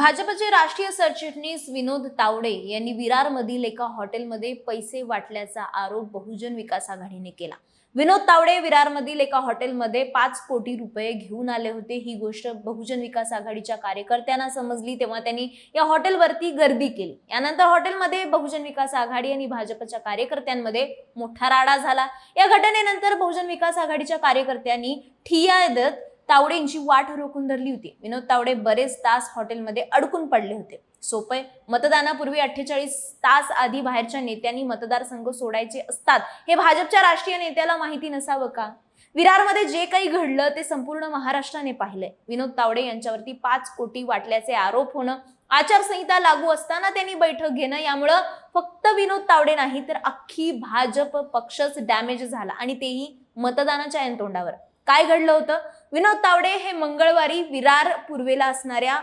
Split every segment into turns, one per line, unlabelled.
भाजपचे राष्ट्रीय सरचिटणीस विनोद तावडे यांनी विरारमधील एका हॉटेलमध्ये पैसे वाटल्याचा आरोप बहुजन विकास आघाडीने केला. विनोद तावडे विरारमधील एका हॉटेलमध्ये पाच कोटी रुपये घेऊन आले होते. ही गोष्ट बहुजन विकास आघाडीच्या कार्यकर्त्यांना समजली तेव्हा त्यांनी या हॉटेलवरती गर्दी केली. यानंतर हॉटेलमध्ये बहुजन विकास आघाडी आणि भाजपच्या कार्यकर्त्यांमध्ये मोठा राडा झाला. या घटनेनंतर बहुजन विकास आघाडीच्या कार्यकर्त्यांनी ठिय्या देत तावडेंची वाट रोखून धरली होती. विनोद तावडे बरेच तास हॉटेलमध्ये अडकून पडले होते. सोपे मतदानापूर्वी अठ्ठेचाळीस तास आधी बाहेरच्या नेत्यांनी मतदारसंघ सोडायचे असतात. हे भाजपच्या राष्ट्रीय नेत्याला माहिती नसावं का? विरारमध्ये जे काही घडलं ते संपूर्ण महाराष्ट्राने पाहिलंय. विनोद तावडे यांच्यावरती पाच कोटी वाटल्याचे आरोप होणं आचारसंहिता लागू असताना त्यांनी बैठक घेणं यामुळं फक्त विनोद तावडे नाही तर अख्खी भाजप पक्षच डॅमेज झाला आणि तेही मतदानाच्या तोंडावर काय घडलं होतं? विनोद तावडे हे मंगळवारी विरार पूर्वेला असणाऱ्या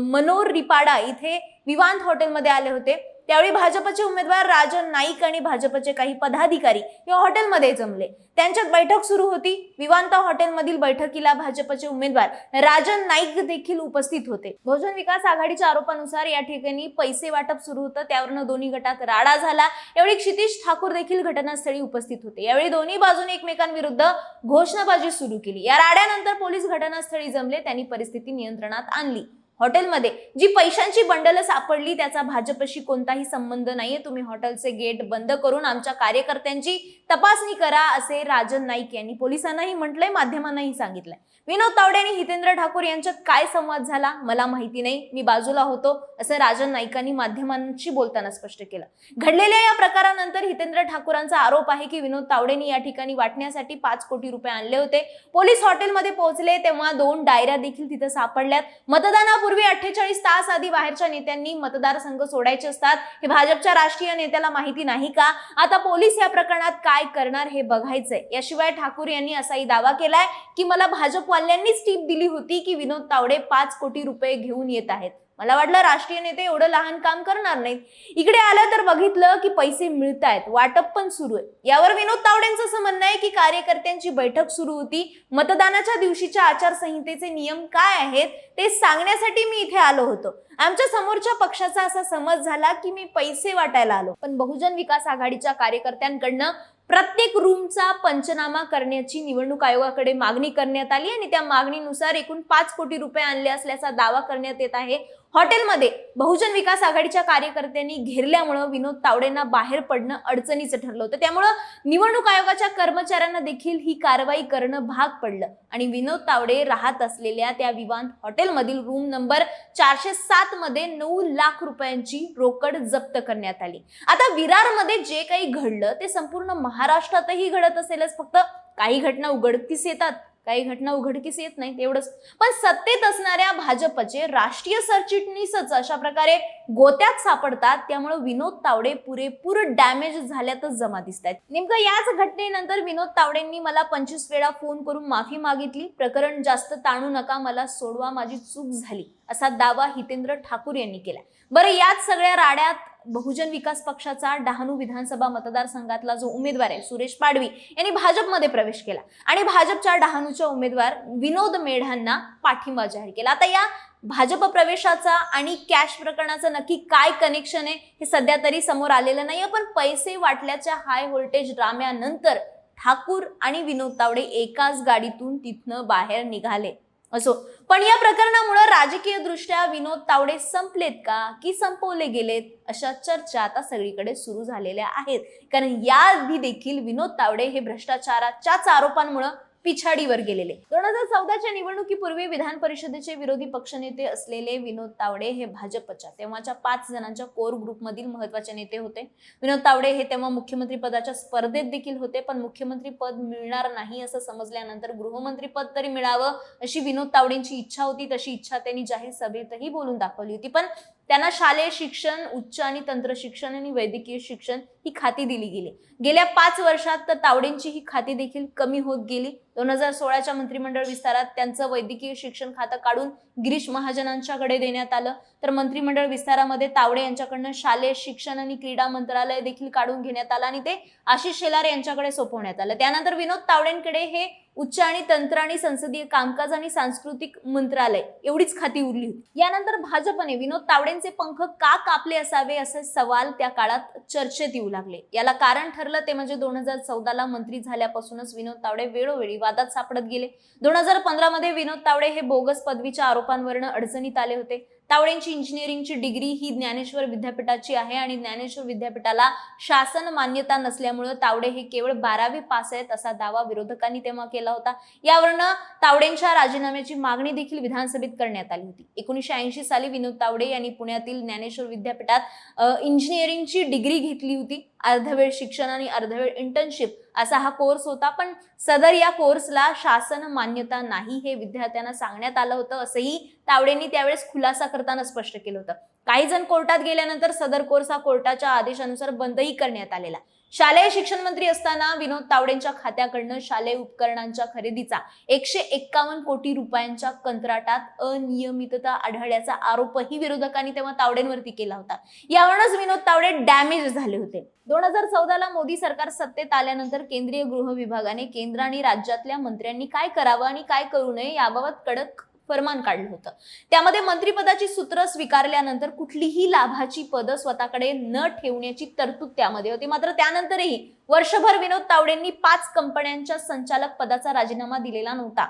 मनोर रिपाडा इथे विवांत हॉटेलमध्ये आले होते. त्यावेळी भाजपचे उमेदवार राजन नाईक आणि भाजपचे काही पदाधिकारी या हॉटेलमध्ये जमले. त्यांच्यात बैठक सुरू होती. विवांता हॉटेलमधील बैठकीला भाजपचे उमेदवार राजन नाईक देखील उपस्थित होते. बहुजन विकास आघाडीच्या आरोपानुसार या ठिकाणी पैसे वाटप सुरू होतं. त्यावरनं दोन्ही गटात राडा झाला. यावेळी क्षितिश ठाकूर देखील घटनास्थळी उपस्थित होते. यावेळी दोन्ही बाजूने एकमेकांविरुद्ध घोषणाबाजी सुरू केली. या राड्यानंतर पोलीस घटनास्थळी जमले. त्यांनी परिस्थिती नियंत्रणात आणली. हॉटेलमध्ये जी पैशांची बंडल सापडली त्याचा भाजपशी कोणताही संबंध नाहीये. तुम्ही हॉटेलचे गेट बंद करून आमच्या कार्यकर्त्यांची तपासणी करा असे राजन नाईक यांनी पोलिसांनाही म्हटलंय माध्यमांनाही सांगितलंय. विनोद तावडे आणि हितेंद्र ठाकूर यांच्यात काय संवाद झाला मला माहिती नाही. मी बाजूला होतो असं राजन नाईकांनी माध्यमांशी बोलताना स्पष्ट केलं. घडलेल्या या प्रकारानंतर हितेंद्र ठाकूरांचा आरोप आहे की विनोद तावडेंनी या ठिकाणी वाटण्यासाठी पाच कोटी रुपये आणले होते. पोलीस हॉटेलमध्ये पोहोचले तेव्हा दोन डायऱ्या देखील तिथे सापडल्यात. मतदानापूर्वी अठ्ठेचाळीस तास आधी बाहेरच्या नेत्यांनी मतदारसंघ सोडायचे असतात. हे भाजपच्या राष्ट्रीय नेत्याला माहिती नाही का? आता पोलीस या प्रकरणात काय करणार हे बघायचंय. याशिवाय ठाकूर यांनी असाही दावा केलाय की मला भाजपवाल्यांनीच टीप दिली होती की विनोद तावडे पाच कोटी रुपये घेऊन येत आहेत. मला वाटलं राष्ट्रीय नेते एवढं लहान काम करणार नाहीत. इकडे आलं तर बघितलं की पैसे मिळत आहेत वाटप पण सुरू आहे. यावर विनोद तावडेंचं असं म्हणणं आहे की कार्यकर्त्यांची बैठक सुरू होती. मतदानाच्या दिवशीच्या आचारसंहितेचे नियम काय आहेत ते सांगण्यासाठी मी इथे आलो होतो. आमच्या समोरच्या पक्षाचा असा समज झाला की मी पैसे वाटायला आलो. पण बहुजन विकास आघाडीच्या कार्यकर्त्यांकडनं प्रत्येक रूमचा पंचनामा करण्याची निवडणूक आयोगाकडे मागणी करण्यात आली आणि त्या मागणीनुसार एकूण पाच कोटी रुपये आणले असल्याचा दावा करण्यात येत आहे. हॉटेलमध्ये बहुजन विकास आघाडीच्या कार्यकर्त्यांनी घेरल्यामुळं विनोद तावडेंना बाहेर पडणं अडचणीचं ठरलं होतं. त्यामुळं निवडणूक आयोगाच्या कर्मचाऱ्यांना देखील ही कारवाई करणं भाग पडलं आणि विनोद तावडे राहत असलेल्या त्या विवांत हॉटेलमधील रूम नंबर चारशे सात मध्ये नऊ लाख रुपयांची रोकड जप्त करण्यात आली. आता विरारमध्ये जे काही घडलं ते संपूर्ण महा महाराष्ट्रातही घडत असेलच. फक्त काही घटना उघडकीस येतात काही घटना उघडकीस येत नाहीत एवढंच. पण सत्तेत असणाऱ्या भाजपचे राष्ट्रीय सरचिटणीसच अशा प्रकारे गोत्यात सापडतात. त्यामुळे विनोद तावडे पुरेपूर डॅमेज झाल्यातच जमा दिसत आहेत नेमकं याच घटनेनंतर विनोद तावडेंनी मला पंचवीस वेळा फोन करून माफी मागितली. प्रकरण जास्त ताणू नका मला सोडवा माझी चूक झाली असा दावा हितेंद्र ठाकूर यांनी केला. बरं याच सगळ्या राड्यात बहुजन विकास पक्षाचा डहाणू विधानसभा मतदारसंघातला जो उमेदवार आहे सुरेश पाडवी यांनी भाजपमध्ये प्रवेश केला. आणि भाजपच्या डहाणूच्या उमेदवार विनोद मेढांना पाठिंबा जाहीर केला. आता या भाजप प्रवेशाचा आणि कॅश प्रकरणाचं नक्की काय कनेक्शन आहे हे सध्या तरी समोर आलेलं नाही पण पैसे वाटल्याच्या हाय व्होल्टेज ड्राम्यानंतर ठाकूर आणि विनोद तावडे एकाच गाडीतून तिथनं बाहेर निघाले. असो. पण या प्रकरणामुळे राजकीय दृष्ट्या विनोद तावडे संपलेत का? की संपवले गेलेत? अशा चर्चा आता सगळीकडे सुरू झालेल्या आहेत. कारण याआधी देखील विनोद तावडे हे भ्रष्टाचाराच्याच आरोपांमुळे पिछाडीवर गेलेले. दोन हजार चौदाच्या निवडणुकीपूर्वी विधान परिषदेचे विरोधी पक्षनेते असलेले विनोद तावडे हे भाजपच्या तेव्हाच्या पाच जणांच्या कोर ग्रुपमधील महत्त्वाचे नेते होते. विनोद तावडे हे तेव्हा मुख्यमंत्री पदाच्या स्पर्धेत देखील होते पण मुख्यमंत्री पद मिळणार नाही असं समजल्यानंतर गृहमंत्री पद तरी मिळावं अशी विनोद तावडेंची इच्छा होती तशी इच्छा त्यांनी जाहीर सभेतही बोलून दाखवली होती. पण त्यांना शालेय शिक्षण उच्च आणि तंत्र शिक्षण आणि वैद्यकीय शिक्षण ही खाती दिली गेली. गेल्या पाच वर्षात तर तावडेंची ही खाती देखील कमी होत गेली. दोन हजार सोळाच्या मंत्रिमंडळ विस्तारात त्यांचं वैद्यकीय शिक्षण खातं काढून गिरीश महाजनांच्याकडे देण्यात आलं. तर मंत्रिमंडळ विस्तारामध्ये तावडे यांच्याकडनं शालेय शिक्षण आणि क्रीडा मंत्रालय देखील काढून घेण्यात आलं आणि ते आशिष शेलार यांच्याकडे सोपवण्यात आलं. त्यानंतर विनोद तावडेंकडे हे उच्च आणि तंत्र आणि संसदीय कामकाज आणि सांस्कृतिक मंत्रालय एवढीच खाती उरली होती. यानंतर भाजपने विनोद तावडेंचे पंख का कापले असावे असे सवाल त्या काळात चर्चेत येऊ लागले. याला कारण ठरलं ते म्हणजे दोन हजार चौदाला मंत्री झाल्यापासूनच विनोद तावडे वेळोवेळी वादात सापडत गेले. दोन हजार पंधरा मध्ये विनोद तावडे हे बोगस पदवीच्या आरोपांवरनं अडचणीत आले होते. तावडेंची इंजिनिअरिंगची डिग्री ही ज्ञानेश्वर विद्यापीठाची आहे आणि ज्ञानेश्वर विद्यापीठाला शासन मान्यता नसल्यामुळं तावडे हे केवळ बारावी पास आहेत असा दावा विरोधकांनी तेव्हा केला होता. यावरनं तावडेंच्या राजीनाम्याची मागणी देखील विधानसभेत करण्यात आली होती. एकोणीशे ऐंशी साली विनोद तावडे यांनी पुण्यातील ज्ञानेश्वर विद्यापीठात इंजिनिअरिंगची डिग्री घेतली होती. अर्धवेळ शिक्षण आणि अर्धवेळ इंटर्नशिप असा हा कोर्स होता. पण सदर या कोर्सला शासन मान्यता नाही हे विद्यार्थ्यांना सांगण्यात आलं होतं असंही तावडेंनी त्यावेळेस खुलासा करताना स्पष्ट केलं होतं. काही जण कोर्टात गेल्यानंतर सदर कोर्स हा कोर्टाच्या आदेशानुसार बंदही करण्यात आलेला. शालेय शिक्षण मंत्री असताना विनोद तावडेंच्या खात्याकडनं शालेय उपकरणांच्या खरेदीचा एकशे एक्कावन्न कोटी रुपयांच्या कंत्राटात अनियमितता आढळल्याचा आरोपही विरोधकांनी तेव्हा तावडेंवरती केला होता. यावरूनच विनोद तावडे डॅमेज झाले होते. दोन हजार चौदाला मोदी सरकार सत्तेत आल्यानंतर केंद्रीय गृह विभागाने केंद्र आणि राज्यातल्या मंत्र्यांनी काय करावं आणि काय करू नये याबाबत कडक फरमान काढलं होतं. त्यामध्ये मंत्रिपदाची सूत्र स्वीकारल्यानंतर कुठलीही लाभाची पदं स्वतःकडे न ठेवण्याची तरतूद त्यामध्ये होती. मात्र त्यानंतरही वर्षभर विनोद तावडेंनी पाच कंपन्यांच्या संचालक पदाचा राजीनामा दिलेला नव्हता.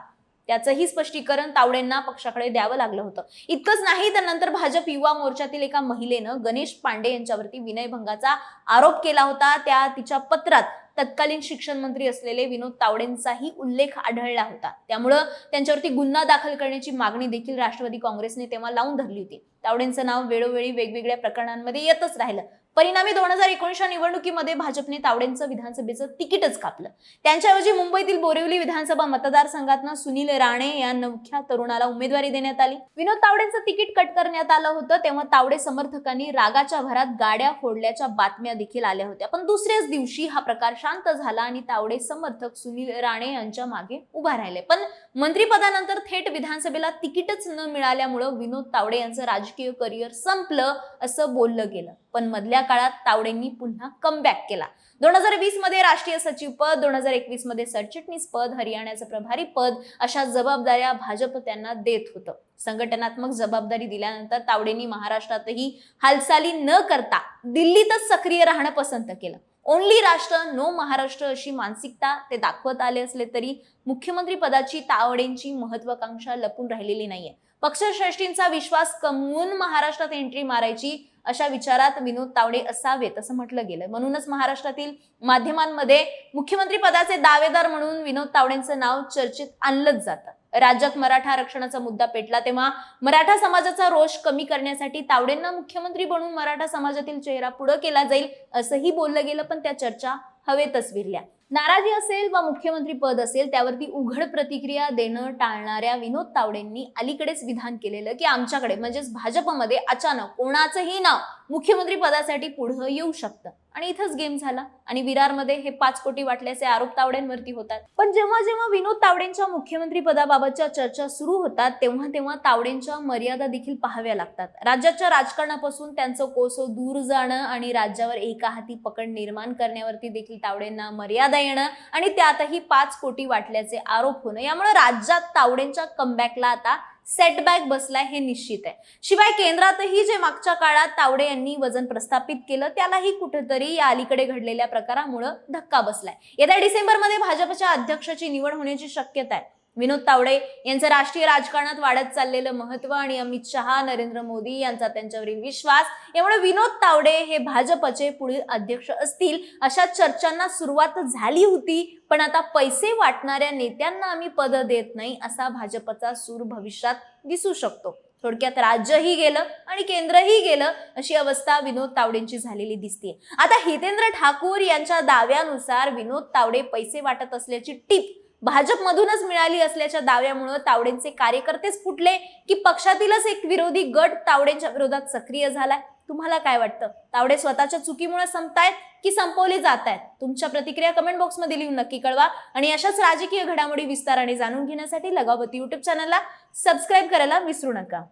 त्याचंही स्पष्टीकरण तावडेंना पक्षाकडे द्यावं लागलं होतं. इतकंच नाही तर नंतर भाजप युवा मोर्चातील एका महिलेनं गणेश पांडे यांच्यावरती विनयभंगाचा आरोप केला होता. त्या तिच्या पत्रात तत्कालीन शिक्षण मंत्री असलेले विनोद तावडेंचाही उल्लेख आढळला होता. त्यामुळं त्यांच्यावरती गुन्हा दाखल करण्याची मागणी देखील राष्ट्रवादी काँग्रेसने तेव्हा लावून धरली होती. तावडेंचं नाव वेळोवेळी वेगवेगळ्या प्रकरणांमध्ये येतच राहिलं. परिणामी दोन हजार एकोणीसच्या निवडणुकीमध्ये भाजपने तावडेंचं विधानसभेचं तिकीटच कापलं. त्यांच्याऐवजी मुंबईतील बोरिवली विधानसभा मतदारसंघातनं सुनील राणे या नवख्या तरुणाला उमेदवारी देण्यात आली. विनोद तावडेंचं तिकीट कट करण्यात आलं होतं तेव्हा तावडे समर्थकांनी रागाच्या भरात गाड्या फोडल्याच्या बातम्या देखील आल्या होत्या. पण दुसऱ्याच दिवशी हा प्रकार शांत झाला आणि तावडे समर्थक सुनील राणे यांच्या मागे उभा राहिले. पण मंत्रिपदानंतर थेट विधानसभेला तिकीटच न मिळाल्यामुळं विनोद तावडे यांचं राजकीय करिअर संपलं असं बोललं गेलं. पण मधल्या काळात तावडेंनी पुन्हा कमबॅक केला. दोन हजार वीसमध्ये राष्ट्रीय सचिव पद दोन हजार एकवीसमध्ये सरचिटणीस पद हरियाणाचं प्रभारी पद अशा जबाबदाऱ्या भाजप त्यांना देत होतं. संघटनात्मक जबाबदारी दिल्यानंतर तावडेंनी महाराष्ट्रातही हालचाली न करता दिल्लीतच सक्रिय राहणं पसंत केलं. ओनली राष्ट्र नो महाराष्ट्र अशी मानसिकता ते दाखवत आले असले तरी मुख्यमंत्री पदाची तावडेंची महत्वाकांक्षा लपून राहिलेली नाहीये. पक्षश्रेष्ठींचा विश्वास कमवून महाराष्ट्रात एंट्री मारायची अशा विचारात विनोद तावडे असावेत असं म्हटलं गेलं म्हणूनच महाराष्ट्रातील माध्यमांमध्ये मुख्यमंत्री पदाचे दावेदार म्हणून विनोद तावडेंचं नाव चर्चेत आणलंच जातं. राज्यात मराठा आरक्षणाचा मुद्दा पेटला तेव्हा मराठा समाजाचा रोष कमी करण्यासाठी तावडेंना मुख्यमंत्री बनवून मराठा समाजातील चेहरा पुढे केला जाईल असंही बोललं गेलं पण त्या चर्चा हवेतच विरल्या. नाराजी असेल वा मुख्यमंत्री पद असेल त्यावरती उघड प्रतिक्रिया देणं टाळणाऱ्या विनोद तावडेंनी अलीकडेच विधान केलेलं की आमच्याकडे म्हणजेच भाजपमध्ये अचानक कोणाचंही नाव मुख्यमंत्री पदासाठी पुढं येऊ शकतं. आणि इथंच गेम झाला. आणि विरारमध्ये हे पाच कोटी वाटल्याचे आरोप तावडेंवरती होतात. पण जेव्हा जेव्हा विनोद तावडेंच्या मुख्यमंत्री पदाबाबतच्या चर्चा सुरू होतात तेव्हा तेव्हा तावडेंच्या मर्यादा देखील पाहाव्या लागतात. राज्याच्या राजकारणापासून त्यांचं कोसो दूर जाणं आणि राज्यावर एका हाती पकड निर्माण करण्यावरती देखील तावडेंना मर्यादा येणं आणि त्यातही पाच कोटी वाटल्याचे आरोप होणं यामुळे राज्यात तावडेंच्या कमबॅकला आता सेटबॅक बसलाय हे निश्चित आहे. शिवाय केंद्रातही जे मागच्या काळात तावडे यांनी वजन प्रस्थापित केलं त्यालाही कुठेतरी या अलीकडे घडलेल्या प्रकारामुळं धक्का बसलाय. येत्या डिसेंबरमध्ये भाजपच्या अध्यक्षाची निवड होण्याची शक्यता आहे. विनोद तावडे यांचं राष्ट्रीय राजकारणात वाढत चाललेलं महत्त्व आणि अमित शहा नरेंद्र मोदी यांचा त्यांच्यावरील विश्वास यामुळे विनोद तावडे हे भाजपचे पुढील अध्यक्ष असतील अशा चर्चांना सुरुवात झाली होती पण आता पैसे वाटणाऱ्या नेत्यांना आम्ही पद देत नाही असा भाजपचा सूर भविष्यात दिसू शकतो. थोडक्यात राज्यही गेलं आणि केंद्रही गेलं अशी अवस्था विनोद तावडेंची झालेली दिसते आता हितेंद्र ठाकूर यांच्या दाव्यानुसार विनोद तावडे पैसे वाटत असल्याची टीप भाजपमधूनच मिळाली असल्याच्या दाव्यामुळे तावडेंचे कार्यकर्तेच फुटले की पक्षातीलच एक विरोधी गट तावडेंच्या विरोधात सक्रिय झालाय. तुम्हाला काय वाटतं? तावडे स्वतःच्या चुकीमुळे संपतायत की संपवले जात आहेत तुमच्या प्रतिक्रिया कमेंट बॉक्समध्ये लिहून नक्की कळवा. आणि अशाच राजकीय घडामोडी विस्ताराने जाणून घेण्यासाठी लगावती युट्यूब चॅनलला सबस्क्राईब करायला विसरू नका.